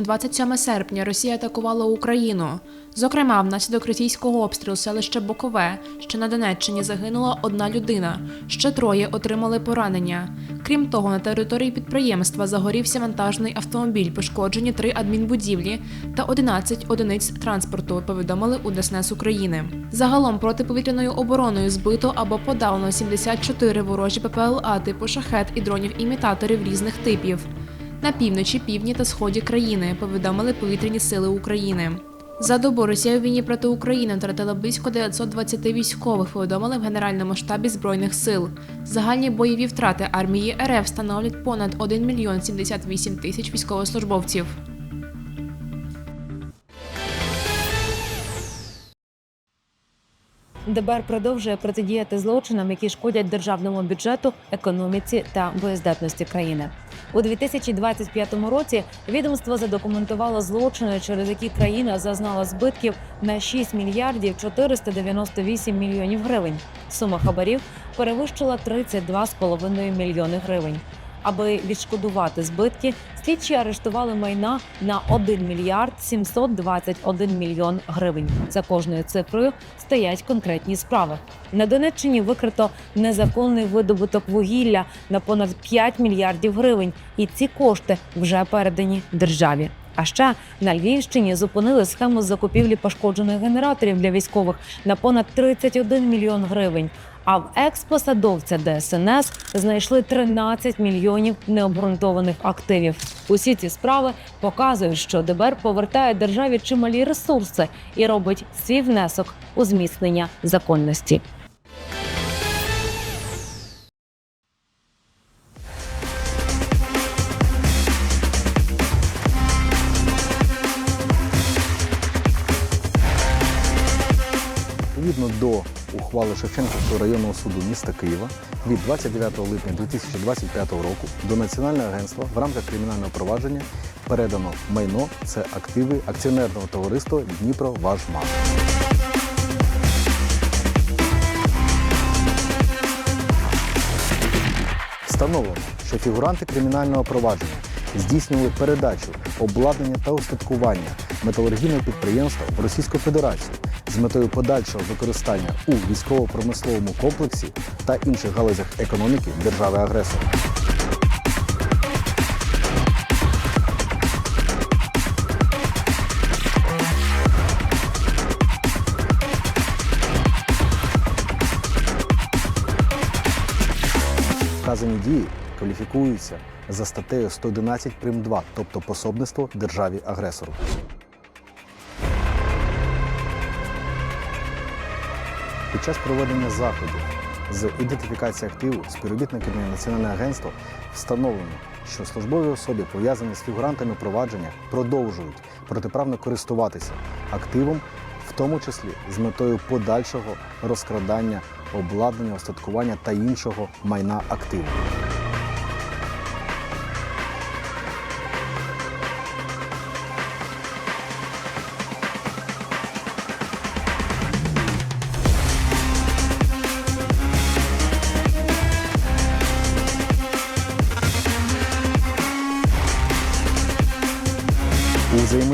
на 27 серпня Росія атакувала Україну. Зокрема, внаслідок російського обстрілу селище Бокове, що на Донеччині загинула одна людина. Ще троє отримали поранення. Крім того, на території підприємства загорівся вантажний автомобіль, пошкоджені три адмінбудівлі та 11 одиниць транспорту. Повідомили у ДСНС України. Загалом протиповітряною обороною збито або подавлено 74 ворожі ППЛА типу шахет і дронів-імітаторів різних типів. На півночі, півдні та сході країни повідомили повітряні сили України. За добу Росія у війні проти України втратила близько 920 військових. Повідомили в Генеральному штабі збройних сил. Загальні бойові втрати армії РФ становлять понад 1 мільйон 78 тисяч військовослужбовців. ДБР продовжує протидіяти злочинам, які шкодять державному бюджету, економіці та боєздатності країни. У 2025 році відомство задокументувало злочини, через які країна зазнала збитків на 6 мільярдів 498 мільйонів гривень. Сума хабарів перевищила 32,5 мільйони гривень. Аби відшкодувати збитки, слідчі арештували майна на 1 мільярд 721 мільйон гривень. За кожною цифрою стоять конкретні справи. На Донеччині викрито незаконний видобуток вугілля на понад 5 мільярдів гривень, і ці кошти вже передані державі. А ще на Львівщині зупинили схему закупівлі пошкоджених генераторів для військових на понад 31 мільйон гривень. А в експосадовця ДСНС знайшли 13 мільйонів необґрунтованих активів. Усі ці справи показують, що ДБР повертає державі чималі ресурси і робить свій внесок у зміцнення законності. Відповідно до ухвали Шевченківського районного суду міста Києва від 29 липня 2025 року до Національного агентства в рамках кримінального провадження передано майно це активи акціонерного товариства Дніпро Важмаш. Встановлено, що фігуранти кримінального провадження здійснювали передачу, обладнання та устаткування металургійного підприємства в Російську Федерацію з метою подальшого використання у військово-промисловому комплексі та інших галузях економіки держави-агресора. Вказані дії кваліфікуються за статтею 111 прим. 2, тобто пособництво державі-агресору. Під час проведення заходів з ідентифікації активу співробітниками Національного агентства встановлено, що службові особи, пов'язані з фігурантами провадження, продовжують протиправно користуватися активом, в тому числі з метою подальшого розкрадання обладнання, остаткування та іншого майна активу.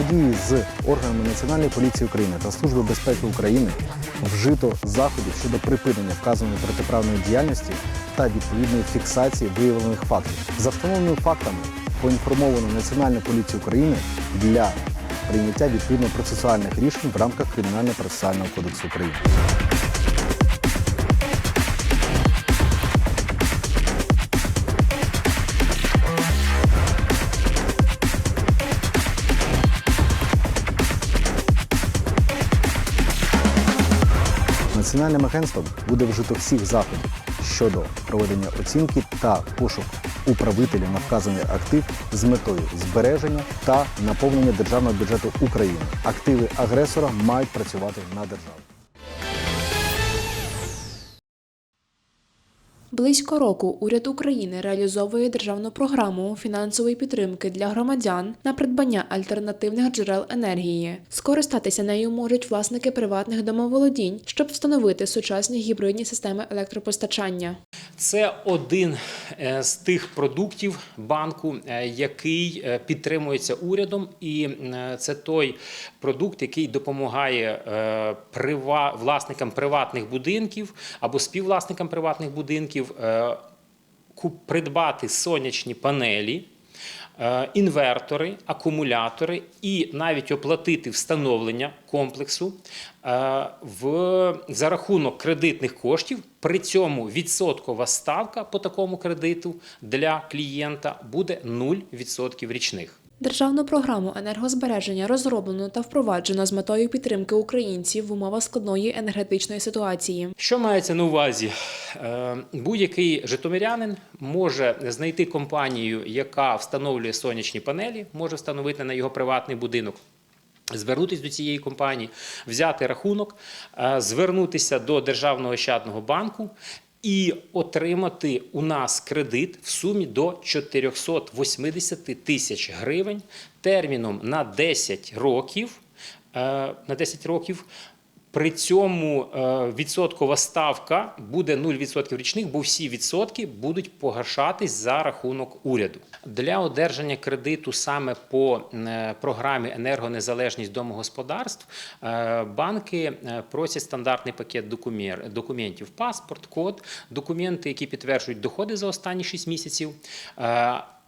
Взаємодії з органами Національної поліції України та Служби безпеки України вжито заходів щодо припинення вказаної протиправної діяльності та відповідної фіксації виявлених фактів. За встановленими фактами поінформовано Національну поліцію України для прийняття відповідно процесуальних рішень в рамках Кримінально-процесуального кодексу України. Національним агентством буде вжито всіх заходів щодо проведення оцінки та пошук управителів на вказаний актив з метою збереження та наповнення державного бюджету України. Активи агресора мають працювати на державу. Близько року уряд України реалізовує державну програму фінансової підтримки для громадян на придбання альтернативних джерел енергії. Скористатися нею можуть власники приватних домоволодінь, щоб встановити сучасні гібридні системи електропостачання. Це один е, з тих продуктів банку, е, який е, підтримується урядом, і це той продукт, який допомагає власникам приватних будинків або співвласникам приватних будинків е, куп- придбати сонячні панелі. е, Інвертори, акумулятори і навіть оплатити встановлення комплексу е, в, за рахунок кредитних коштів. При цьому відсоткова ставка по такому кредиту для клієнта буде 0% річних. Державну програму енергозбереження розроблено та впроваджено з метою підтримки українців в умовах складної енергетичної ситуації. Що мається на увазі? Е, Будь-який житомирянин може знайти компанію, яка встановлює сонячні панелі, може встановити на його приватний будинок. Звернутися до цієї компанії, взяти рахунок, е, звернутися до Державного ощадного банку і отримати у нас кредит в сумі до 480 тисяч гривень терміном на 10 років. е, На 10 років при цьому е, відсоткова ставка буде 0% річних, бо всі відсотки будуть погашатись за рахунок уряду. Для одержання кредиту саме по е, програмі енергонезалежність домогосподарств е, банки просять стандартний пакет документів: паспорт, код, документи, які підтверджують доходи за останні 6 місяців,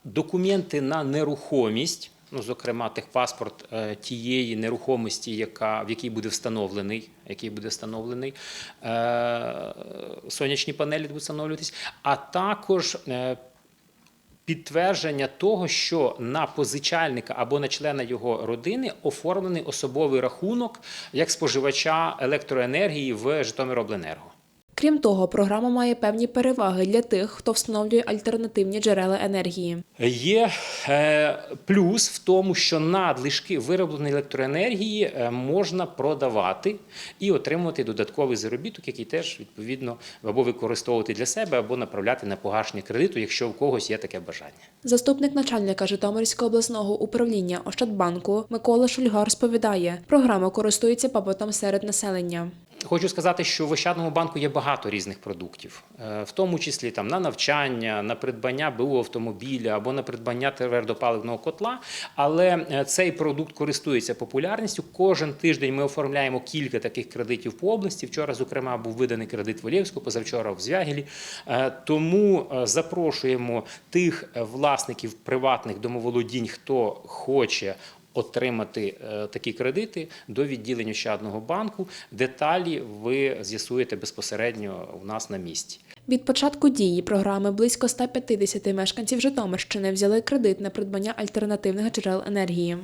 документи на нерухомість. Ну, зокрема, техпаспорт е, тієї нерухомості, яка, в якій буде встановлений, який буде встановлений е, сонячні панелі будуть встановлюватись, а також е, підтвердження того, що на позичальника або на члена його родини оформлений особовий рахунок як споживача електроенергії в Житомиробленерго. Крім того, програма має певні переваги для тих, хто встановлює альтернативні джерела енергії. Є е, плюс в тому, що надлишки виробленої електроенергії е, можна продавати і отримувати додатковий заробіток, який теж відповідно або використовувати для себе, або направляти на погашення кредиту, якщо у когось є таке бажання. Заступник начальника Житомирського обласного управління Ощадбанку Микола Шульга розповідає, програма користується попитом серед населення. Хочу сказати, що в Ощадному банку є багато різних продуктів, е, в тому числі там на навчання, на придбання БУ автомобіля або на придбання твердопаливного котла. Але е, цей продукт користується популярністю. Кожен тиждень ми оформляємо кілька таких кредитів по області. Вчора, зокрема, був виданий кредит в Олєвську, позавчора в Звягілі. Е, Тому запрошуємо тих власників приватних домоволодінь, хто хоче отримати е, такі кредити до відділення Ощадного банку. Деталі ви з'ясуєте безпосередньо у нас на місці. Від початку дії програми близько 150 мешканців Житомирщини взяли кредит на придбання альтернативних джерел енергії.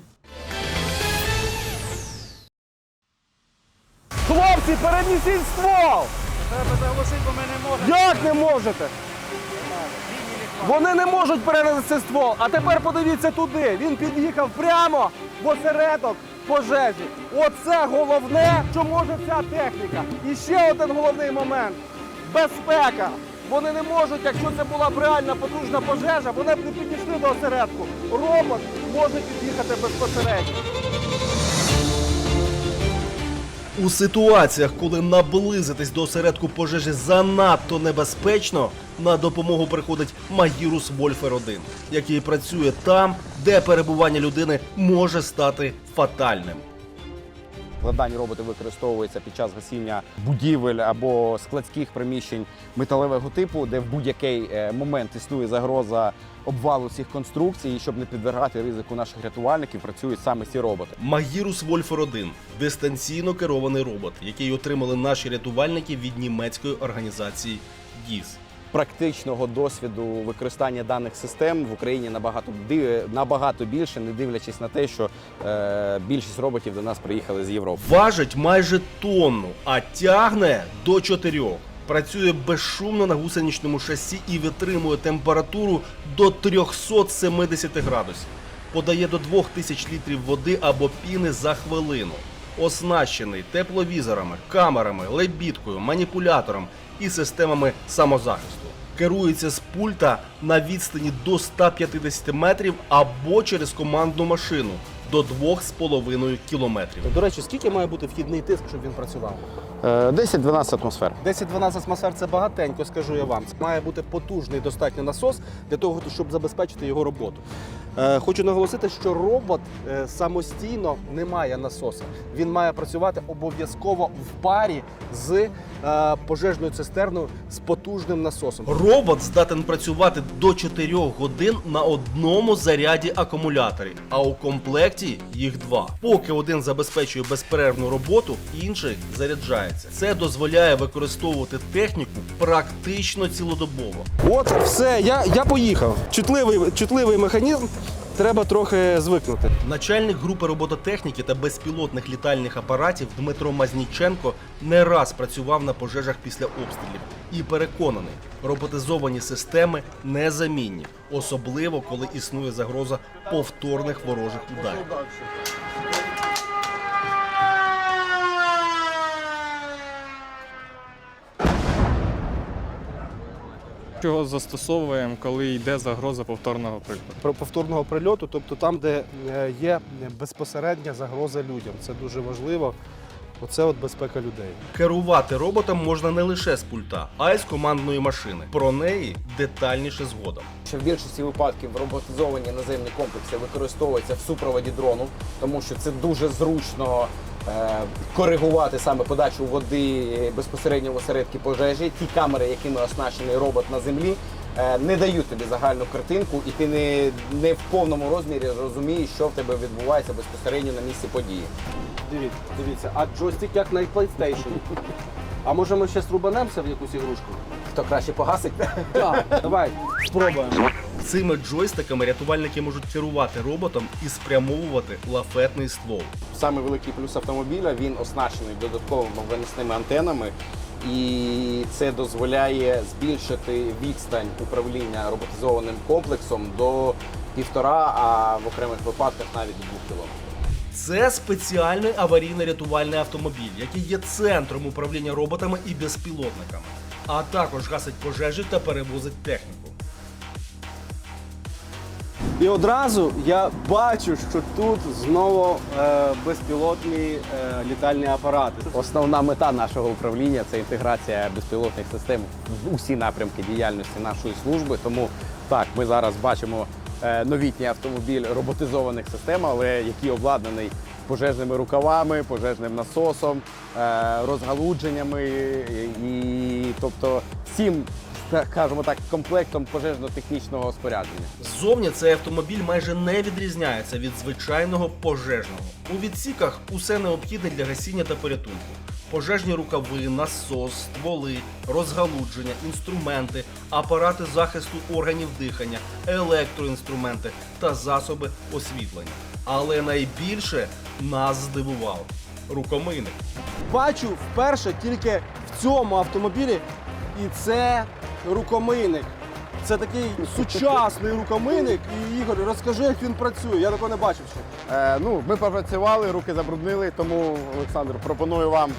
Хлопці, перенесіть ствол! Треба заглушити, бо ми не можемо. Як не можете? Вони не можуть перенести ствол. А тепер подивіться туди. Він під'їхав прямо в осередок пожежі. Оце головне, що може ця техніка. І ще один головний момент безпека. Вони не можуть, якщо це була б реальна потужна пожежа, вони б не підійшли до осередку. Робот може під'їхати безпосередньо. У ситуаціях, коли наблизитись до осередку пожежі занадто небезпечно, на допомогу приходить Магірус Вольфер 1 який працює там, де перебування людини може стати фатальним. Дані роботи використовуються під час гасіння будівель або складських приміщень металевого типу, де в будь-який е, момент існує загроза обвалу цих конструкцій, щоб не підвергати ризику наших рятувальників, працюють саме ці роботи. Магірус Вольфер 1 дистанційно керований робот, який отримали наші рятувальники від німецької організації ДІС. Практичного досвіду використання даних систем в Україні набагато набагато більше, не дивлячись на те, що е, більшість роботів до нас приїхали з Європи. Важить майже тонну, а тягне до чотирьох. Працює безшумно на гусеничному шасі і витримує температуру до 370 градусів. Подає до 2000 літрів води або піни за хвилину. Оснащений тепловізорами, камерами, лебідкою, маніпулятором і системами самозахисту. Керується з пульта на відстані до 150 метрів або через командну машину до 2,5 кілометрів. До речі, скільки має бути вхідний тиск, щоб він працював? Е, 10-12 атмосфер. 10-12 атмосфер це багатенько, скажу я вам. Це має бути потужний достатньо насос для того, щоб забезпечити його роботу. Е, Хочу наголосити, що робот е, самостійно не має насоса. Він має працювати обов'язково в парі з е, пожежною цистерною з потужним насосом. Робот здатен працювати до 4 годин на одному заряді акумуляторів, а у комплекті їх два. Поки один забезпечує безперервну роботу, інший заряджається. Це дозволяє використовувати техніку практично цілодобово. От все, я, я поїхав. Чутливий, чутливий механізм. Треба трохи звикнути. Начальник групи робототехніки та безпілотних літальних апаратів Дмитро Мазніченко не раз працював на пожежах після обстрілів і переконаний, роботизовані системи незамінні, особливо коли існує загроза повторних ворожих ударів. Його застосовуємо, коли йде загроза повторного прикладу. Про повторного прильоту, тобто там, де е, є безпосередня загроза людям. Це дуже важливо. Оце от безпека людей. Керувати роботом можна не лише з пульта, а й з командної машини. Про неї детальніше згодом. Що в більшості випадків роботизовані наземні комплекси використовуються в супроводі дрону, тому що це дуже зручно коригувати саме подачу води е, безпосередньо в осередки пожежі. Ті камери, якими оснащений робот на землі, е, не дають тобі загальну картинку, і ти не, не в повному розмірі розумієш, що в тебе відбувається безпосередньо на місці події. Дивіться, дивіться, а джойстик як на PlayStation. А може ми ще рубанемося в якусь ігрушку? Хто краще погасить? Так, давай, спробуємо. Цими джойстиками рятувальники можуть керувати роботом і спрямовувати лафетний ствол. Саме великий плюс автомобіля він оснащений додатковими виносними антенами, і це дозволяє збільшити відстань управління роботизованим комплексом до півтора, а в окремих випадках навіть до двох кілометрів. Це спеціальний аварійно-рятувальний автомобіль, який є центром управління роботами і безпілотниками, а також гасить пожежі та перевозить техніку. І одразу я бачу, що тут знову е, безпілотні е, літальні апарати. Основна мета нашого управління це інтеграція безпілотних систем в усі напрямки діяльності нашої служби. Тому так, ми зараз бачимо е, новітній автомобіль роботизованих систем, але який обладнаний пожежними рукавами, пожежним насосом, е, розгалудженнями і тобто всім, скажімо так, комплектом пожежно-технічного спорядження. Ззовні цей автомобіль майже не відрізняється від звичайного пожежного. У відсіках усе необхідне для гасіння та порятунку. Пожежні рукави, насос, стволи, розгалудження, інструменти, апарати захисту органів дихання, електроінструменти та засоби освітлення. Але найбільше нас здивував рукомийник. Бачу вперше тільки в цьому автомобілі, і це рукомийник. Це такий сучасний рукомийник. І Ігор, розкажи, як він працює. Я такого не бачив ще. Е, ну, ми попрацювали, руки забруднили, тому, Олександр, пропоную вам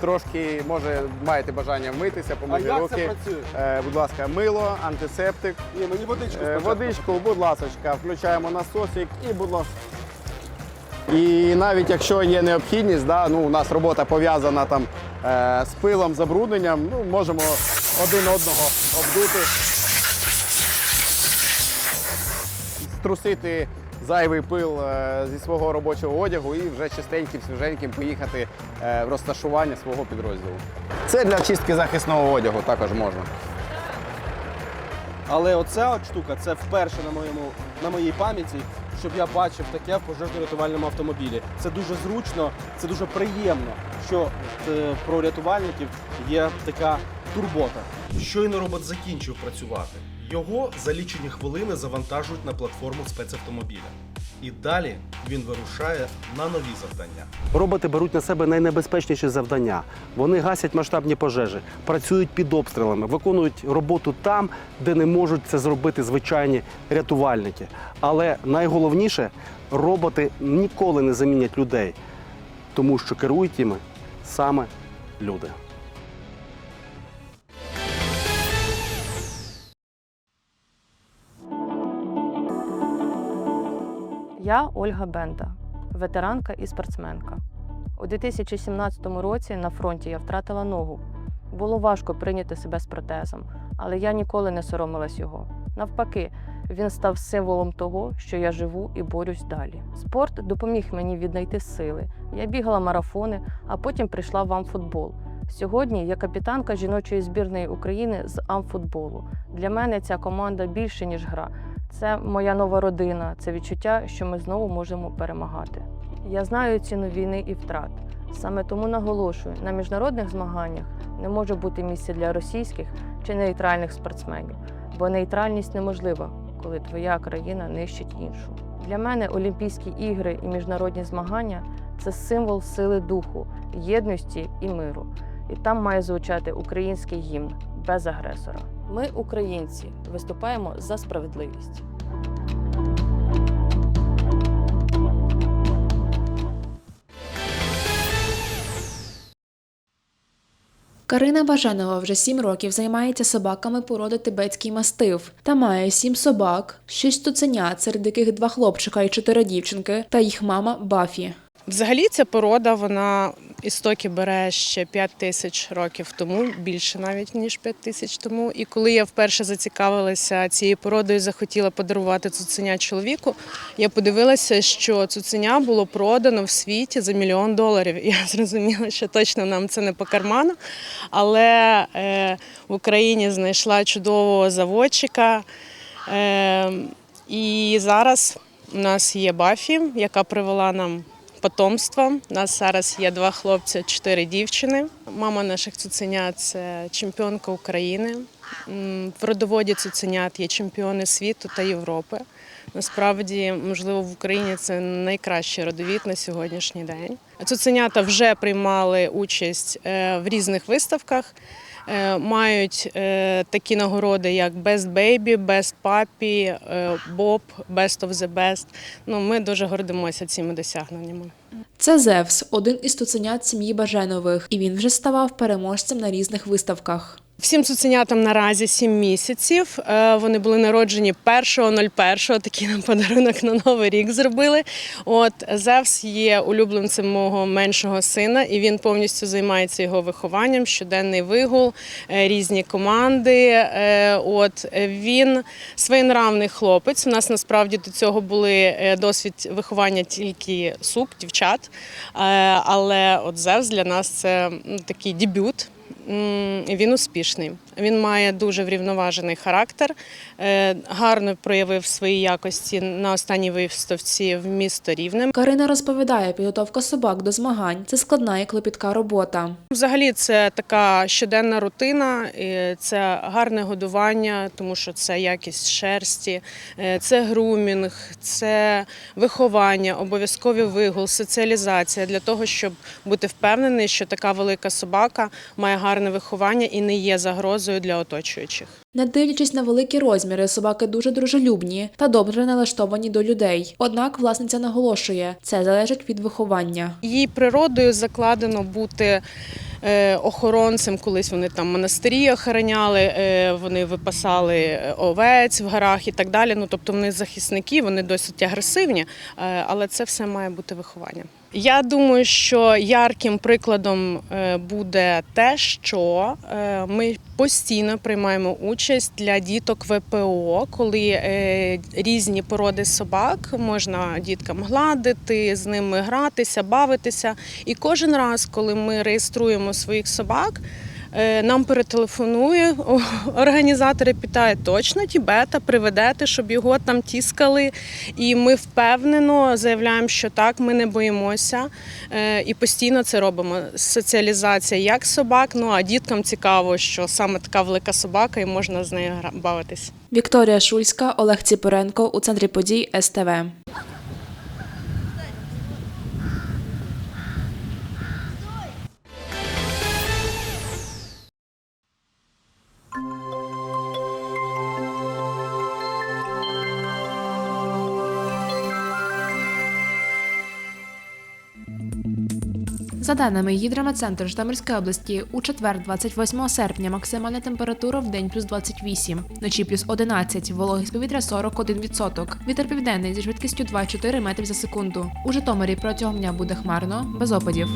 трошки, може, маєте бажання вмитися, А помити як руки. це працює? Е, будь ласка, мило, антисептик. Ні, мені водичку Е, спочатку. водичку, будь ласка, включаємо насосик і, будь ласка. І навіть якщо є необхідність, да, ну, у нас робота пов'язана там з пилом, забрудненням, ну, можемо один одного обдути, струсити зайвий пил е, зі свого робочого одягу і вже чистеньким, свіженьким поїхати е, в розташування свого підрозділу. Це для чистки захисного одягу також можна. Але оця от штука це вперше на моєму на моїй пам'яті, щоб я бачив таке в пожежно-рятувальному автомобілі. Це дуже зручно, це дуже приємно, що е, про рятувальників є така турбота. Щойно робот закінчив працювати. Його за лічені хвилини завантажують на платформу спецавтомобіля. І далі він вирушає на нові завдання. Роботи беруть на себе найнебезпечніші завдання. Вони гасять масштабні пожежі, працюють під обстрілами, виконують роботу там, де не можуть це зробити звичайні рятувальники. Але найголовніше, роботи ніколи не замінять людей, тому що керують іми саме люди. Я Ольга Бенда, ветеранка і спортсменка. У 2017 році на фронті я втратила ногу. Було важко прийняти себе з протезом, але я ніколи не соромилась його. Навпаки, він став символом того, що я живу і борюсь далі. Спорт допоміг мені віднайти сили. Я бігала марафони, а потім прийшла в амфутбол. Сьогодні я капітанка жіночої збірної України з амфутболу. Для мене ця команда більше ніж гра. Це моя нова родина, це відчуття, що ми знову можемо перемагати. Я знаю ціну війни і втрат. Саме тому наголошую, на міжнародних змаганнях не може бути місця для російських чи нейтральних спортсменів, бо нейтральність неможлива, коли твоя країна нищить іншу. Для мене Олімпійські ігри і міжнародні змагання це символ сили духу, єдності і миру. І там має звучати український гімн без агресора. Ми, українці, виступаємо за справедливість. Карина Баженова вже сім років займається собаками породи тибетський мастиф та має сім собак, шість цуценят, серед яких два хлопчика і чотири дівчинки, та їх мама Бафі. Взагалі ця порода вона істоки бере ще 5 тисяч років тому, більше навіть ніж 5 тисяч тому. І коли я вперше зацікавилася цією породою, захотіла подарувати цуценя чоловіку, я подивилася, що цуценя було продано в світі за мільйон доларів. Я зрозуміла, що точно нам це не по карману. Але е, в Україні знайшла чудового заводчика. Е, і зараз у нас є Бафі, яка привела нам потомство. У нас зараз є два хлопці, чотири дівчини. Мама наших цуценят це чемпіонка України. В родоводі цуценят є чемпіони світу та Європи. Насправді, можливо, в Україні це найкращий родовід на сьогоднішній день. Цуценята вже приймали участь е, в різних виставках. Е, Мають е, такі нагороди, як Best Baby, Best Puppy, е, Bob, Best of the Best. Ну, ми дуже гордимося цими досягненнями. Це Зевс, один із туценят сім'ї Баженових, і він вже ставав переможцем на різних виставках. Всім цуценятам наразі 7 місяців. Е, Вони були народжені 1.01, такий нам подарунок на Новий рік зробили. От Зевс є улюбленцем мого меншого сина, і він повністю займається його вихованням, щоденний вигул, е, різні команди. Е, От він своєнравний хлопець. У нас насправді до цього були досвід виховання тільки сук, дівчат. Але от Зевс для нас це такий дебют. Він успішний. Він має дуже врівноважений характер, е, гарно проявив свої якості на останній виставці в місто Рівне. Карина розповідає, підготовка собак до змагань це складна і клопітка робота. Взагалі, це така щоденна рутина, це гарне годування, тому що це якість шерсті, е, це грумінг, це виховання, обов'язковий вигул, соціалізація для того, щоб бути впевнений, що така велика собака має гарне виховання і не є загрозою для оточуючих. Не дивлячись на великі розміри, собаки дуже дружелюбні та добре налаштовані до людей. Однак власниця наголошує, це залежить від виховання. Її природою закладено бути е, охоронцем. Колись вони там монастирі охороняли, е, вони випасали е, овець в горах і так далі. Ну тобто вони захисники, вони досить агресивні, але це все має бути виховання. Я думаю, що ярким прикладом е, буде те, що е, ми постійно приймаємо участь для діток ВПО, коли е, різні породи собак можна діткам гладити, з ними гратися, бавитися. І кожен раз, коли ми реєструємо своїх собак. Е, Нам перетелефонує організатори, питають, точно Тібета приведете, щоб його там тіскали. І ми впевнено заявляємо, що так, ми не боїмося е, і постійно це робимо. Соціалізація як собак. Ну а діткам цікаво, що саме така велика собака, і можна з нею бавитись. Вікторія Шульська, Олег Ціпоренко у центрі подій СТВ. За даними Гідрометцентру Житомирської області, у четвер, 28 серпня, максимальна температура в день плюс 28, вночі плюс 11, вологість повітря 41%. Вітер південний зі швидкістю 2,4 метрів за секунду. У Житомирі протягом дня буде хмарно, без опадів.